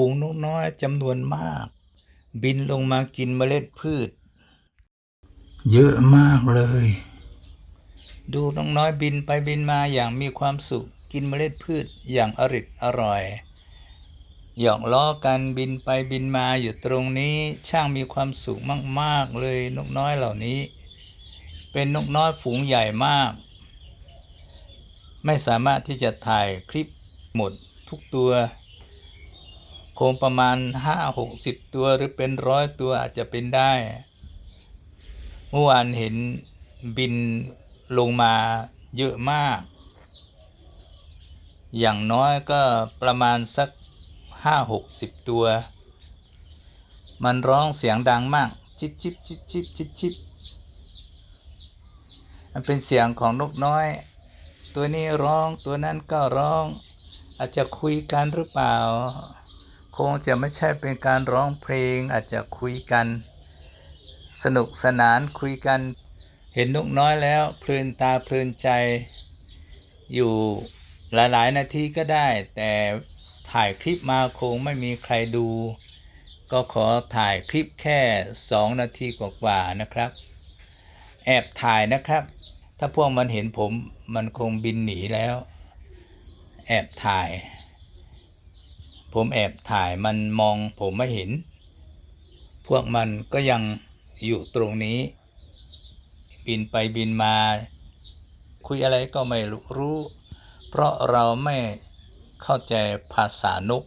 ฝูงนกน้อยจำนวนมาก บินลงมากินเมล็ดพืช เยอะมากเลย ดูนกน้อยบินไปบินมาอย่างมีความสุขกินเมล็ดพืชอย่างอริดอร่อยหยอกล้อกันบินไปบินมาอยู่ตรงนี้ช่างมีความสุขมากๆเลยนกน้อยเหล่านี้ เป็นนกน้อยฝูงใหญ่มาก ไม่สามารถที่จะถ่ายคลิปหมดทุกตัว คงประมาณห้าหกสิบตัวหรือเป็นร้อยตัวอาจจะเป็นได้ เมื่อวานเห็นบินลงมาเยอะมาก อย่างน้อยก็ประมาณสักห้าหกสิบตัว มันร้องเสียงดังมากจิบจิบจิบจิบจิบจิบมันเป็นเสียงของนกน้อย ตัวนี้ร้องตัวนั้นก็ร้อง อาจจะคุยกันหรือเปล่า คงจะไม่ใช่เป็นการร้องเพลงอาจจะคุยกัน สนุกสนานคุยกัน เห็นนกน้อยแล้วเพลินตาเพลินใจ อยู่หลายๆ นาทีก็ได้ แต่ถ่ายคลิปมาคงไม่มีใครดู ก็ขอถ่ายคลิปแค่ 2 นาทีกว่าๆนะครับ แอบถ่ายนะครับ ถ้าพวกมันเห็นผมมันคงบินหนีแล้ว แอบถ่าย ผมแอบถ่ายมันมองผมไม่เห็น พวกมันก็ยังอยู่ตรงนี้ บินไปบินมา คุยอะไรก็ไม่รู้ เพราะเราไม่เข้าใจภาษานก